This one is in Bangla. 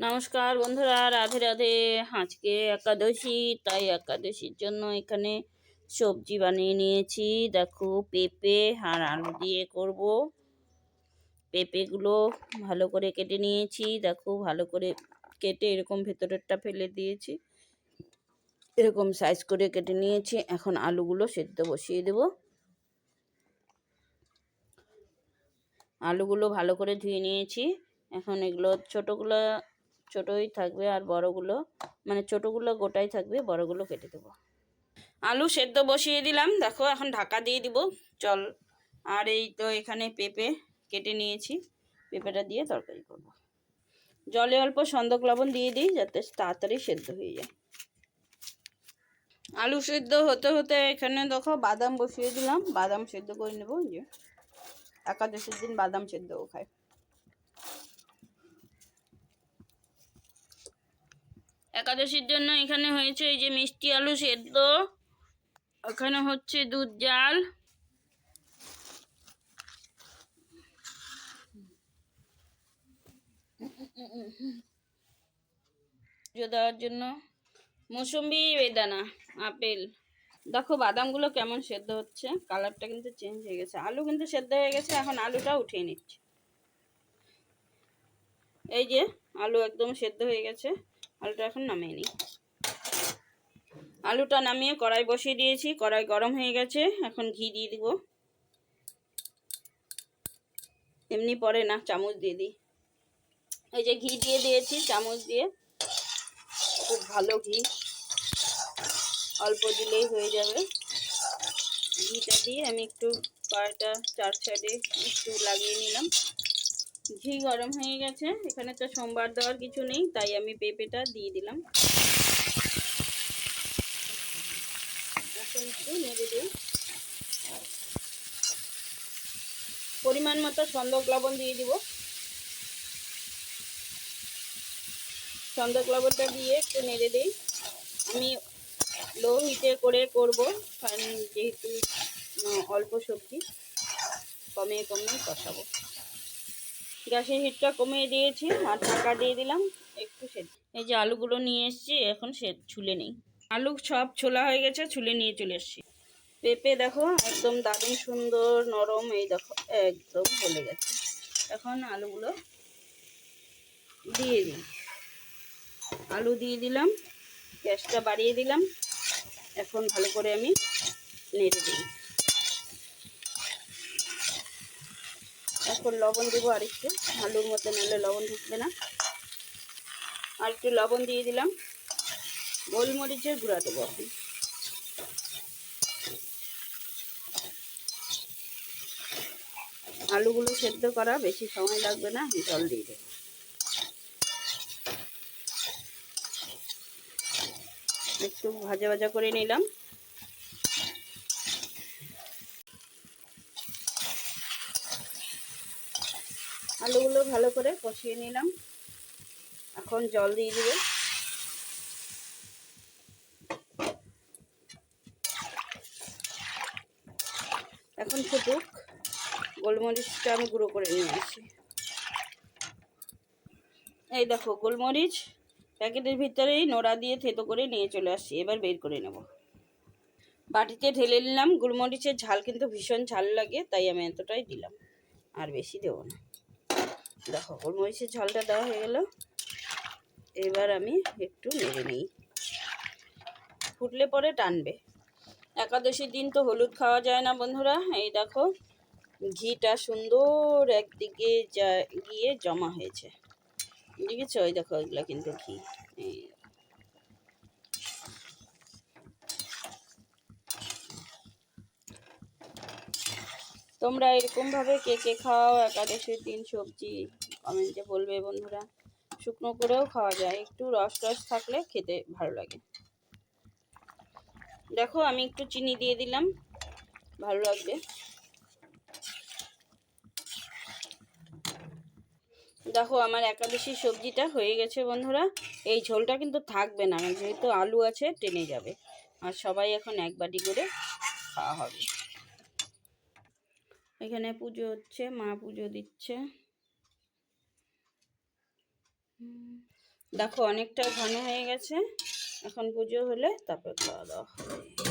নমস্কার বন্ধুরা, রাধে রাধে। আজকে একাদশী, তাই একাদশীর জন্য এখানে সবজি বানিয়ে নিয়েছি। দেখো পেঁপে আর আলু দিয়ে করব। পেঁপেগুলো ভালো করে কেটে নিয়েছি। দেখো ভালো করে কেটে এরকম ভেতরেরটা ফেলে দিয়েছি। এরকম সাইজ করে কেটে নিয়েছি। এখন আলুগুলো সেদ্ধ বসিয়ে দেব। আলুগুলো ভালো করে ধুয়ে নিয়েছি। এখন এগুলো ছোটোগুলো ছোটোই থাকবে আর বড়গুলো মানে ছোটোগুলো গোটাই থাকবে, বড়গুলো কেটে দেবো। আলু সেদ্ধ বসিয়ে দিলাম, দেখো এখন ঢাকা দিয়ে দিব, চল। আর এই তো এখানে পেঁপে কেটে নিয়েছি, পেঁপেটা দিয়ে তরকারি করব। জলে অল্প সন্দক লবণ দিয়ে দিই, যাতে তাড়াতাড়ি সেদ্ধ হয়ে যায়। আলু সেদ্ধ হতে হতে এখানে দেখো বাদাম বসিয়ে দিলাম, বাদাম সেদ্ধ করে নেব যে। একাদশীর দিন বাদাম সেদ্ধও খায়। একাদশীর জন্য এখানে হয়েছে এই যে মিষ্টি আলু সেদ্ধ। ওখানে হচ্ছে দুধ জাল। দেওয়ার জন্য মৌসুম্বি বেদানা, আপেল। দেখো বাদামগুলো কেমন সেদ্ধ হচ্ছে, কালারটা কিন্তু চেঞ্জ হয়ে গেছে। আলু কিন্তু সেদ্ধ হয়ে গেছে, এখন আলুটা উঠিয়ে নিচ্ছে। এই যে আলু একদম সেদ্ধ হয়ে গেছে। আলুটা এখন নামিয়ে নিই। আলুটা নামিয়ে কড়াই বসিয়ে দিয়েছি, কড়াই গরম হয়ে গেছে, এখন ঘি দিয়ে দিব। এমনি পরে না, চামচ দিয়ে দিই। এই যে ঘি দিয়ে দিয়েছি, চামচ দিয়ে। খুব ভালো ঘি। অল্প দিলেই হয়ে যাবে। ঘিটা দিয়ে আমি একটু কড়াইটা চার সাইডে একটু লাগিয়ে নিলাম। ঘি গরম হয়ে গেছে। এখানে তো সোমবার দেওয়ার কিছু নেই, তাই আমি পেঁপেটা দিয়ে দিলাম। একটু নেড়ে পরিমাণ মতো সন্দক লবণ দিয়ে দিব। সন্দক লবণটা দিয়ে একটু নেড়ে দিই। আমি লো হিটে করে করব, কারণ যেহেতু অল্প সবজি, কমে কমে কষাবো। গ্যাসের হিটটা কমিয়ে দিয়েছি আর ঢাকা দিয়ে দিলাম একটু সেদ্ধ। এই যে আলুগুলো নিয়ে এসেছি, এখন সে ছুলে নেই। আলু সব ছোলা হয়ে গেছে, ছুলে নিয়ে চলে এসেছি। পেঁপে দেখো, একদম দারুণ সুন্দর নরম, এই দেখো, একদম গলে গেছে। এখন আলুগুলো দিয়ে দিই। আলু দিয়ে দিলাম, গ্যাসটা বাড়িয়ে দিলাম। এখন ভালো করে আমি নেড়ে দিই। এখন লবণ দেবো আর একটু আলুর মধ্যে নাহলে লবণ ঢুকবে না। আর একটু লবণ দিয়ে দিলাম। গোলমরিচের গুঁড়া দেবো এখন আলুগুলো সেদ্ধ করা, বেশি সময় লাগবে না জল দিয়ে দেবো। একটু ভাজা ভাজা করে নিলাম। আলুগুলো ভালো করে কষিয়ে নিলাম। এখন জল দিয়ে দিবে। এখন ফুটুক। গোলমরিচটা আমি গুঁড়ো করে নিয়ে আসি। এই দেখো, গোলমরিচ প্যাকেটের ভিতরেই নোড়া দিয়ে থেতো করে নিয়ে চলে আসছি এবার বের করে নেব। বাটিতে ঢেলে নিলাম। গোলমরিচের ঝাল কিন্তু ভীষণ ঝাল লাগে, তাই আমি এতটাই দিলাম। আর বেশি দেবো না। দেখো ওর গোলমরিচের ঝালটা দেওয়া হয়ে গেল। এবার আমি একটু নেড়ে নিই। ফুটলে পরে টানবে। একাদশীর দিন তো হলুদ খাওয়া যায় না বন্ধুরা। এই দেখো, ঘিটা সুন্দর একদিকে যা, গিয়ে জমা হয়েছে। দেখেছ ওই দেখো ওইগুলো কিন্তু ঘি। এই তোমরা এরকমভাবে কে কে খাও? একাদশীর দিন সবজি কমেন্টে বলবে বন্ধুরা। শুকনো করেও খাওয়া যায়। একটু রস রস থাকলে খেতে ভালো লাগে। দেখো, আমি একটু চিনি দিয়ে দিলাম। ভালো লাগবে। দেখো, আমার একাদশী সবজিটা হয়ে গেছে বন্ধুরা। এই ঝোলটা কিন্তু থাকবে না। যেহেতু আলু আছে, টেনে যাবে। আর সবাই এখন এক বাটি করে খাওয়া হবে। এখানে পুজো হচ্ছে, মা পুজো দিচ্ছে। দেখো, অনেকটা ঘন হয়ে গেছে। এখন পুজো হলে তারপর খাওয়া দাওয়া হবে।